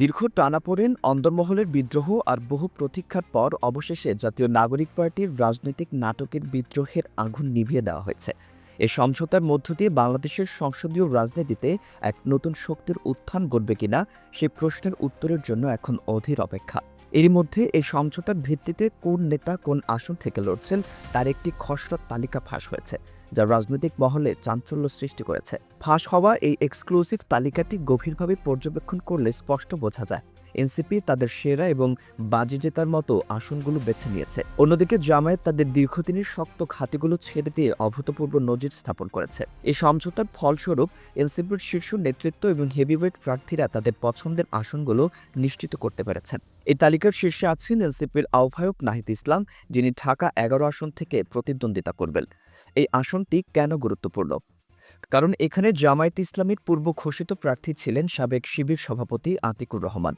দীর্ঘ টানাপোড়েন অন্দরমহলের বিদ্রোহ আর বহু প্রতীক্ষার পর অবশেষে জাতীয় নাগরিক পার্টির রাজনৈতিক নাটকের বিদ্রোহের আগুন নিভিয়ে দেওয়া হয়েছে। এ সমঝোতার মধ্য দিয়ে বাংলাদেশের সংসদীয় রাজনীতিতে এক নতুন শক্তির উত্থান ঘটবে কিনা, সে প্রশ্নের উত্তরের জন্য এখন অধীর অপেক্ষা। এরই মধ্যে এই সমঝোতার ভিত্তিতে কোন নেতা কোন আসন থেকে লড়ছেন, তার একটি খসড়া তালিকা ফাঁস হয়েছে। যা রাজনৈতিক মহলে চাঞ্চল্য সৃষ্টি করেছে। ফাঁস হওয়া এই এক্সক্লুসিভ তালিকাটি গভীরভাবে পর্যবেক্ষণ করলে স্পষ্ট বোঝা যায়। এনসিপি তাদের সেরা এবং বাজি জেতার মতো আসনগুলো বেছে নিয়েছে। অন্যদিকে জামায়াত তাদের দীর্ঘদিনের শক্ত ঘাটিগুলো ছেড়ে দিয়ে অভূতপূর্ব নজির স্থাপন করেছে। এই সমঝোতার ফলস্বরূপ এনসিপির শীর্ষ নেতৃত্ব এবং হেভিওয়েট প্রার্থীরা তাদের পছন্দের আসনগুলো নিশ্চিত করতে পেরেছেন। এই তালিকার শীর্ষে আছেন এনসিপির আহ্বায়ক নাহিদ ইসলাম, যিনি ঢাকা এগারো আসন থেকে প্রতিদ্বন্দ্বিতা করবেন। এই আসনটি কেন গুরুত্বপূর্ণ? কারণ এখানে জামায়াত ইসলামীর পূর্ব ঘোষিত প্রার্থী ছিলেন সাবেক শিবির সভাপতি আতিকুর রহমান।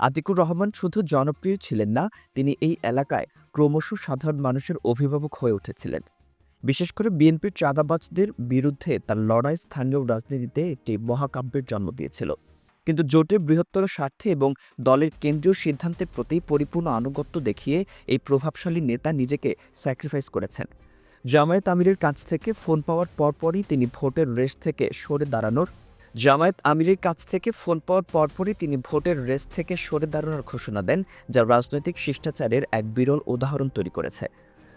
আতিকুর রহমান শুধু জনপ্রিয় ছিলেন না, তিনি এই এলাকায় ক্রমশ সাধারণ মানুষের অভিভাবক হয়ে উঠেছিলেন। বিশেষ করে বিএনপির চাঁদাবাজদের বিরুদ্ধে তার লড়াই স্থানীয় রাজনীতিতে একটি মহাকাব্যের জন্ম দিয়েছিল। কিন্তু জোটের বৃহত্তর স্বার্থে এবং দলের কেন্দ্রীয় সিদ্ধান্তের প্রতি পরিপূর্ণ আনুগত্য দেখিয়ে এই প্রভাবশালী নেতা নিজেকে স্যাক্রিফাইস করেছেন। জামায়াত আমিরের কাছ থেকে ফোন পাওয়ার পরপরই তিনি ভোটের রেস থেকে সরে দাঁড়ানোর জামায়াত আমিরের কাছ থেকে ফোন পাওয়ার পরপরই তিনি ভোটের রেস থেকে সরে দাঁড়ানোর ঘোষণা দেন, যা রাজনৈতিক শিষ্টাচারের এক বিরল উদাহরণ তৈরি করেছে।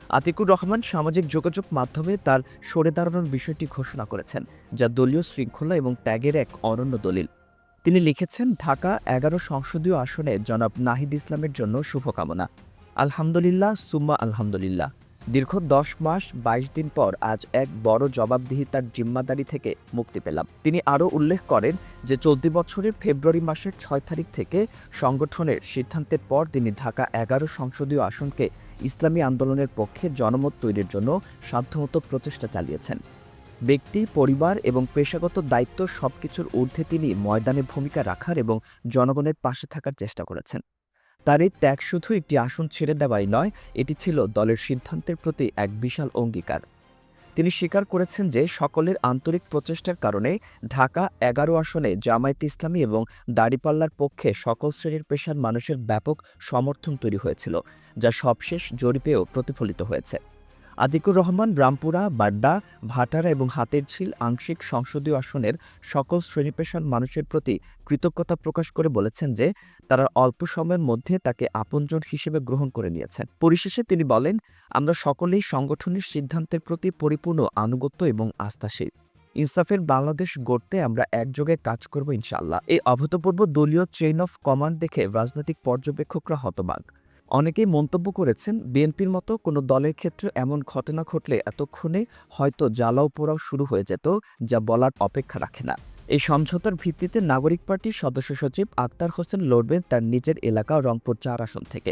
আতিকুর রহমান সামাজিক যোগাযোগ মাধ্যমে তার সরে দাঁড়ানোর বিষয়টি ঘোষণা করেছেন, যা দলীয় শৃঙ্খলা এবং ত্যাগের এক অনন্য দলিল। তিনি লিখেছেন, ঢাকা এগারো সংসদীয় আসনে জনাব নাহিদ ইসলামের জন্য শুভকামনা। আলহামদুলিল্লাহ, সুম্মা আলহামদুলিল্লাহ। দীর্ঘ দশ মাস, বাইশ দিন পর আজ এক বড় জবাবদিহিতার জিম্মাদারি থেকে মুক্তি পেলাম। তিনি আরও উল্লেখ করেন যে, চলতি বছরের ফেব্রুয়ারি মাসের ছয় তারিখ থেকে সংগঠনের সিদ্ধান্তের পর তিনি ঢাকা এগারো সংসদীয় আসনকে ইসলামী আন্দোলনের পক্ষে জনমত তৈরির জন্য সাধ্যমতো প্রচেষ্টা চালিয়েছেন। ব্যক্তি, পরিবার এবং পেশাগত দায়িত্ব সবকিছুর ঊর্ধ্বে তিনি ময়দানে ভূমিকা রাখার এবং জনগণের পাশে থাকার চেষ্টা করেছেন। তার এই ত্যাগ শুধু একটি আসন ছেড়ে দেওয়াই নয়, এটি ছিল দলের সিদ্ধান্তের প্রতি এক বিশাল অঙ্গীকার। তিনি স্বীকার করেছেন যে সকলের আন্তরিক প্রচেষ্টার কারণে ঢাকা এগারো আসনে জামায়াত ইসলামী এবং দাড়িপাল্লার পক্ষে সকল শ্রেণির পেশার মানুষের ব্যাপক সমর্থন তৈরি হয়েছিল, যা সবশেষ জরিপেও প্রতিফলিত হয়েছে। আতিকুর রহমান, রামপুরা, বাড্ডা, ভাটারা এবং হাতের ঝিল আংশিক সংসদীয় আসনের সকল শ্রেণি পেশার মানুষের প্রতি কৃতজ্ঞতা প্রকাশ করে বলেছেন যে, তারা অল্প সময়ের মধ্যে তাকে আপনজন হিসেবে গ্রহণ করে নিয়েছেন। পরিশেষে তিনি বলেন, আমরা সকলেই সংগঠনের সিদ্ধান্তের প্রতি পরিপূর্ণ আনুগত্য এবং আস্থাশীল। ইনসাফের বাংলাদেশ গড়তে আমরা একযোগে কাজ করব ইনশাল্লাহ এই অভূতপূর্ব দলীয় চেইন অফ কমান্ড দেখে রাজনৈতিক পর্যবেক্ষকরা হতবাক। অনেকেই মন্তব্য করেছেন, বিএনপির মতো কোনো দলের ক্ষেত্রে এমন ঘটনা ঘটলে এতক্ষণে হয়তো জ্বালাও পোড়াও শুরু হয়ে যেত, যা বলার অপেক্ষা রাখে না। এই সমঝোতার ভিত্তিতে নাগরিক পার্টির সদস্য সচিব আক্তার হোসেন লড়বেন তার নিজের এলাকা রংপুর চার আসন থেকে।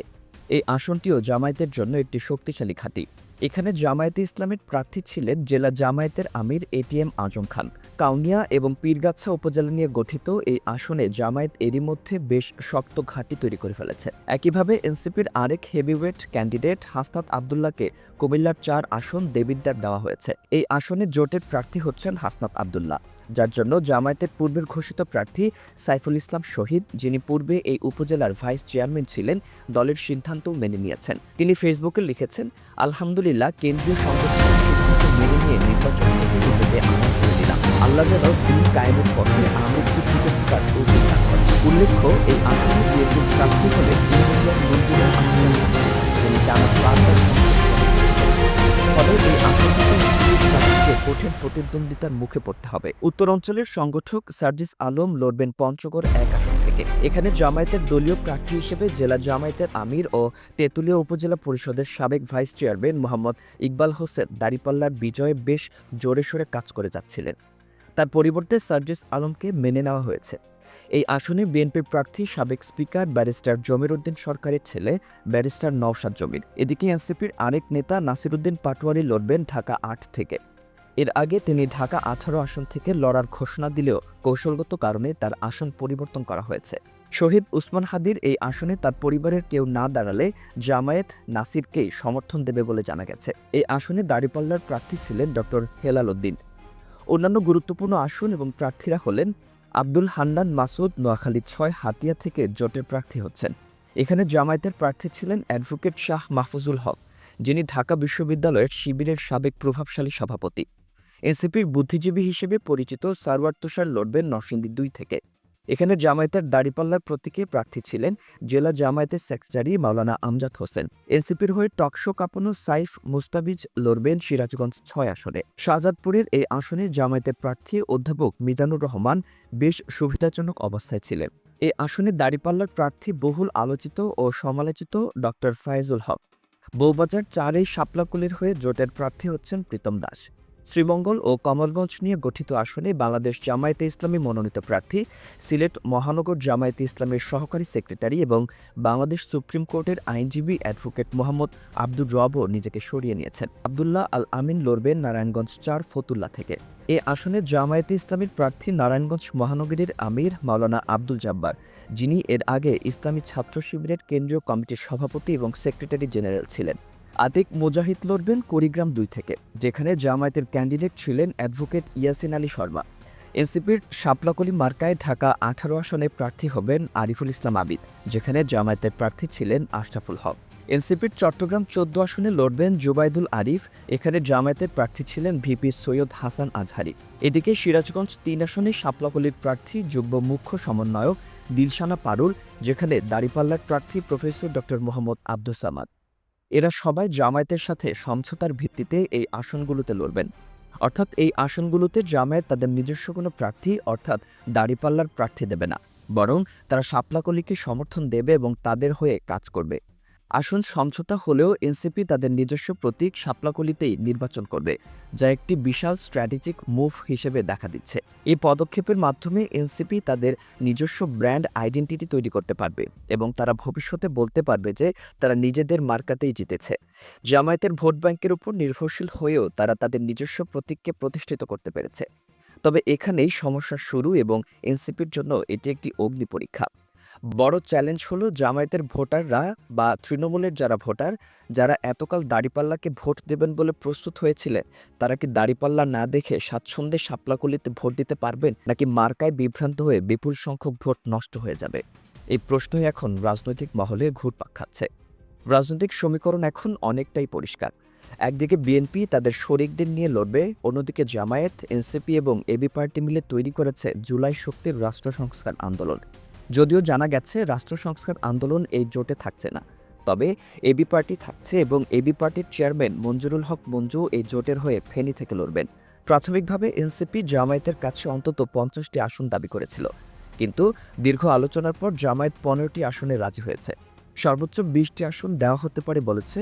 এই আসনটিও জামায়াতের জন্য একটি শক্তিশালী ঘাঁটি। এখানে জামায়াতে ইসলামের প্রার্থী ছিলেন জেলা জামায়াতের আমির এটিএম আজম খান। কাউনিয়া এবং পীরগাছা উপজেলা নিয়ে গঠিত এই আসনে জামায়াত এরই মধ্যে বেশ শক্ত ঘাঁটি তৈরি করে ফেলেছে। একইভাবে এনসিপির আরেক হেভিওয়েট ক্যান্ডিডেট হাসনাত আবদুল্লাহকে কুমিল্লার চার আসন দেবিদ্দার দেওয়া হয়েছে। এই আসনে জোটের প্রার্থী হচ্ছেন হাসনাত আবদুল্লাহ। যার জন্য জামায়াতের পূর্বের ঘোষিত প্রার্থী সাইফুল ইসলাম শহীদ, যিনি পূর্বে এই উপজেলার ভাইস চেয়ারম্যান ছিলেন, দলের সিদ্ধান্ত মেনে নিয়েছেন। তিনি ফেসবুকে লিখেছেন, আলহামদুলিল্লাহ, কেন্দ্রীয় সংগঠনের মেনে নিয়ে নির্বাচন আল্লাহ যেন কায়েমের পথে আমি টিকে থাকার তৌফিক দান করেন। উল্লেখ্য, এই আসনে বিএনপির প্রার্থী হলেন ইঞ্জিনিয়ার মঞ্জুরুল আহসান কঠিন প্রতিদ্বন্দ্বিতার মুখে পড়তে হবে। উত্তর অঞ্চলের সংগঠক সার্জিস আলম লড়বেন পঞ্চগড় এক আসন থেকে। এখানে জামায়াতের দলীয় প্রার্থী হিসেবে জেলা জামায়াতের আমির ও তেঁতুলিয়া উপজেলা পরিষদের সাবেক ভাইস চেয়ারম্যান মোহাম্মদ ইকবাল হোসেন দাড়িপাল্লার বিজয়ে বেশ জোরে সোরে কাজ করে যাচ্ছিলেন। তার পরিবর্তে সার্জিস আলমকে মেনে নেওয়া হয়েছে। এই আসনে বিএনপির প্রার্থী সাবেক স্পিকার ব্যারিস্টার জমির উদ্দিন সরকারের ছেলে ব্যারিস্টার নওশাদ জমির। এদিকে এনসিপির আরেক নেতা নাসিরুদ্দিন পাটোয়ারি লড়বেন ঢাকা আট থেকে। এর আগে তিনি ঢাকা আঠারো আসন থেকে লড়ার ঘোষণা দিলেও কৌশলগত কারণে তার আসন পরিবর্তন করা হয়েছে। শহীদ উসমান হাদির এই আসনে তার পরিবারের কেউ না দাঁড়ালে জামায়াত নাসিরকেই সমর্থন দেবে বলে জানা গেছে। এই আসনে দাড়িপাল্লার প্রার্থী ছিলেন ডক্টর হেলাল উদ্দিন। অন্যান্য গুরুত্বপূর্ণ আসন এবং প্রার্থীরা হলেন আব্দুল হান্নান মাসুদ, নোয়াখালী ছয়, হাতিয়া থেকে জোটের প্রার্থী হচ্ছেন। এখানে জামায়াতের প্রার্থী ছিলেন অ্যাডভোকেট শাহ মাহফুজুল হক, যিনি ঢাকা বিশ্ববিদ্যালয়ের শিবিরের সাবেক প্রভাবশালী সভাপতি। এনসিপির বুদ্ধিজীবী হিসেবে পরিচিত সারওয়ার তুষার লড়বেন নরসিংদী দুই থেকে। এখানে জামায়াতের দাড়িপাল্লার প্রতীকে প্রার্থী ছিলেন জেলা জামায়াতের সেক্রেটারি মাওলানা আমজাদ হোসেন। এনসিপির হয়ে টকশো কাঁপানো সাইফ মুস্তাবিজ লড়বেন সিরাজগঞ্জ ছয় আসনে। শাহজাদপুরের এই আসনে জামায়াতের প্রার্থী অধ্যাপক মিজানুর রহমান বেশ সুবিধাজনক অবস্থায় ছিলেন। এই আসনে দাড়িপাল্লার প্রার্থী বহুল আলোচিত ও সমালোচিত ডক্টর ফায়েজুল হক। বৌবাজার চারেই শাপলাকুলির হয়ে জোটের প্রার্থী হচ্ছেন প্রীতম দাস। শ্রীমঙ্গল ও কমলগঞ্জ নিয়ে গঠিত আসনে বাংলাদেশ জামায়াতে ইসলামী মনোনীত প্রার্থী, সিলেট মহানগর জামায়াতে ইসলামের সহকারী সেক্রেটারি এবং বাংলাদেশ সুপ্রিম কোর্টের আইনজীবী অ্যাডভোকেট মোহাম্মদ আব্দুর রবও নিজেকে সরিয়ে নিয়েছেন। আবদুল্লাহ আল আমিন লড়বেন নারায়ণগঞ্জ চার ফতুল্লা থেকে। এ আসনে জামায়াতে ইসলামীর প্রার্থী নারায়ণগঞ্জ মহানগরীর আমির মাওলানা আব্দুল জাব্বার, যিনি এর আগে ইসলামী ছাত্র শিবিরের কেন্দ্রীয় কমিটির সভাপতি এবং সেক্রেটারি জেনারেল ছিলেন। আতিক মুজাহিদ লড়বেন কুড়িগ্রাম দুই থেকে, যেখানে জামায়াতের ক্যান্ডিডেট ছিলেন অ্যাডভোকেট ইয়াসিন আলী শর্মা। এনসিপির শাপলাকলি মার্কায় ঢাকা আঠারো আসনে প্রার্থী হবেন আরিফুল ইসলাম আবিদ, যেখানে জামায়াতের প্রার্থী ছিলেন আশরাফুল হক। এনসিপির চট্টগ্রাম চোদ্দ আসনে লড়বেন জুবাইদুল আরিফ, এখানে জামায়াতের প্রার্থী ছিলেন ভিপি সৈয়দ হাসান আজহারি। এদিকে সিরাজগঞ্জ তিন আসনে শাপলাকলির প্রার্থী যুগ্ম মুখ্য সমন্বয়ক দিলশানা পারুল, যেখানে দাড়িপাল্লার প্রার্থী প্রফেসর ডক্টর মোহাম্মদ আব্দুস সামাদ। এরা সবাই জামায়াতের সাথে সমঝোতার ভিত্তিতে এই আসনগুলোতে লড়বেন। অর্থাৎ এই আসনগুলোতে জামায়াত তাদের নিজস্ব কোনো প্রার্থী অর্থাৎ দাড়িপাল্লার প্রার্থী দেবে না। বরং তারা সাপলাকলিকে সমর্থন দেবে এবং তাদের হয়ে কাজ করবে। আসন সমঝোতা হলেও এনসিপি তাদের নিজস্ব প্রতীক শাপলাকলিতেই নির্বাচন করবে, যা একটি বিশাল স্ট্র্যাটেজিক মুভ হিসেবে দেখা দিচ্ছে। এই পদক্ষেপের মাধ্যমে এনসিপি তাদের নিজস্ব ব্র্যান্ড আইডেন্টিটি তৈরি করতে পারবে এবং তারা ভবিষ্যতে বলতে পারবে যে তারা নিজেদের মার্কাতেই জিতেছে। জামায়াতের ভোট ব্যাংকের উপর নির্ভরশীল হয়েও তারা তাদের নিজস্ব প্রতীককে প্রতিষ্ঠিত করতে পেরেছে। তবে এখানেই সমস্যা শুরু এবং এনসিপির জন্য এটি একটি অগ্নি পরীক্ষা। বড় চ্যালেঞ্জ হলো জামায়াতের ভোটাররা বা তৃণমূলের যারা ভোটার, যারা এতকাল দাড়িপাল্লাকে ভোট দেবেন বলে প্রস্তুত হয়েছিলেন, তারা কি দাড়িপাল্লা না দেখে স্বাচ্ছন্দ্যে শাপলাকলিতে ভোট দিতে পারবেন, নাকি মার্কায় বিভ্রান্ত হয়ে বিপুল সংখ্যক ভোট নষ্ট হয়ে যাবে? এই প্রশ্নই এখন রাজনৈতিক মহলে ঘুরপাক খাচ্ছে। রাজনৈতিক সমীকরণ এখন অনেকটাই পরিষ্কার। একদিকে বিএনপি তাদের শরিকদের নিয়ে লড়বে, অন্যদিকে জামায়াত, এনসিপি এবং এবি পার্টি মিলে তৈরি করেছে জুলাই শক্তির রাষ্ট্র সংস্কার আন্দোলন। যদিও জানা গেছে রাষ্ট্র সংস্কার আন্দোলন এই জোটে থাকছে না। তবে এবি পার্টি থাকছে এবং এবি পার্টির চেয়ারম্যান মঞ্জুরুল হক মঞ্জু এই জোটের হয়ে ফেনী থেকে লড়বেন। প্রাথমিকভাবে এনসিপি জামায়াতের কাছে অন্তত পঞ্চাশটি আসন দাবি করেছিল। কিন্তু দীর্ঘ আলোচনার পর জামায়াত পনেরোটি আসনে রাজি হয়েছে। সর্বোচ্চ বিশটি আসন দেওয়া হতে পারে বলেছে,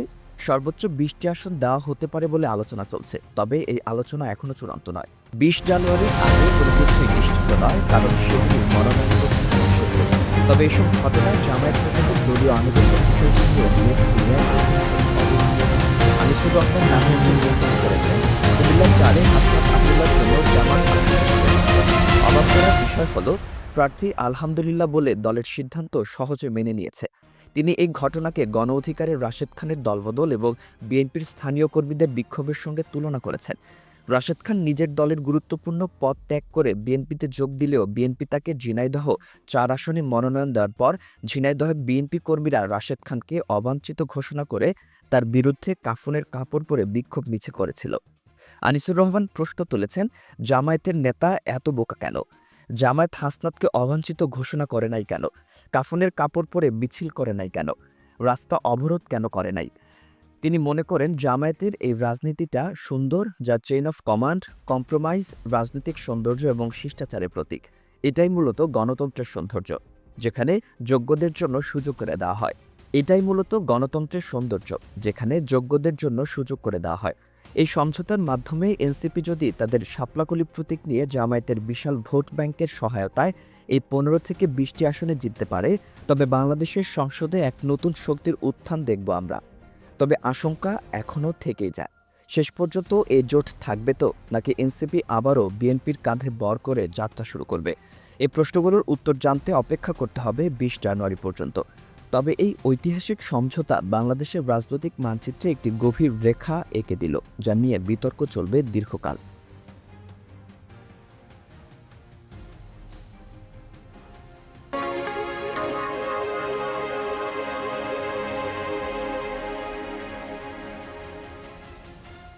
সর্বোচ্চ বিশটি আসন দেওয়া হতে পারে বলে আলোচনা চলছে। তবে এই আলোচনা এখনও চূড়ান্ত নয়। বিশ জানুয়ারির আগে কোনো কিছুই নিশ্চিত নয়, কারণ সেগুলি মনোনয়ন। তবে এসব ঘটনায় জামায়াত নেতাদের দলীয় আনুগত্য বিষয়টি আনিসুর রহমান করেছেন কুমিল্লা চারে হাসনাত আবদুল্লার জন্য জামাত অবাক করার বিষয় হলো, প্রার্থী আলহামদুলিল্লাহ বলে দলের সিদ্ধান্ত সহজে মেনে নিয়েছে। তিনি এই ঘটনাকে গণ অধিকারের রাশেদ খানের দলবদল এবং বিএনপির স্থানীয় কর্মীদের বিক্ষোভের সঙ্গে তুলনা করেছেন। রাশেদ খান নিজের দলের গুরুত্বপূর্ণ পদ ত্যাগ করে বিএনপিতে যোগ দিলেও বিএনপি তাকে ঝিনাইদহ চার আসনে মনোনয়ন দেওয়ার পর ঝিনাইদহে বিএনপি কর্মীরা রাশেদ খানকে অবাঞ্ছিত ঘোষণা করে তার বিরুদ্ধে কাফনের কাপড় পরে বিক্ষোভ মিছে করেছিল। আনিসুর রহমান প্রশ্ন তুলেছেন, জামায়াতের নেতা এত বোকা কেন? জামায়াত হাসনাতকে অবাঞ্ছিত ঘোষণা করে নাই কেন? কাফনের কাপড় পরে মিছিল করে নাই কেন? রাস্তা অবরোধ কেন করে নাই? তিনি মনে করেন জামায়াতের এই রাজনীতিটা সুন্দর, যা চেইন অফ কমান্ড কম্প্রোমাইজ রাজনৈতিক সৌন্দর্য এবং শিষ্টাচারের প্রতীক। এটাই মূলত গণতন্ত্রের সৌন্দর্য, যেখানে যোগ্যদের জন্য সুযোগ করে দেওয়া হয়। এটাই মূলত গণতন্ত্রের সৌন্দর্য, যেখানে যোগ্যদের জন্য সুযোগ করে দেওয়া হয়। এই সমঝোতার মাধ্যমে এনসিপি যদি তাদের শাপলাকলি প্রতীক নিয়ে জামায়াতের বিশাল ভোট ব্যাংকের সহায়তায় এই পনেরো থেকে বিশটি আসনে জিততে পারে, তবে বাংলাদেশের সংসদে এক নতুন শক্তির উত্থান দেখব আমরা। তবে আশঙ্কা এখনও থেকেই যায়। শেষ পর্যন্ত এ জোট থাকবে তো, নাকি এনসিপি আবারও বিএনপির কাঁধে বর করে যাত্রা শুরু করবে? এই প্রশ্নগুলোর উত্তর জানতে অপেক্ষা করতে হবে বিশ জানুয়ারি পর্যন্ত। তবে এই ঐতিহাসিক সমঝোতা বাংলাদেশের রাজনৈতিক মানচিত্রে একটি গভীর রেখা এঁকে দিল, যা নিয়ে বিতর্ক চলবে দীর্ঘকাল।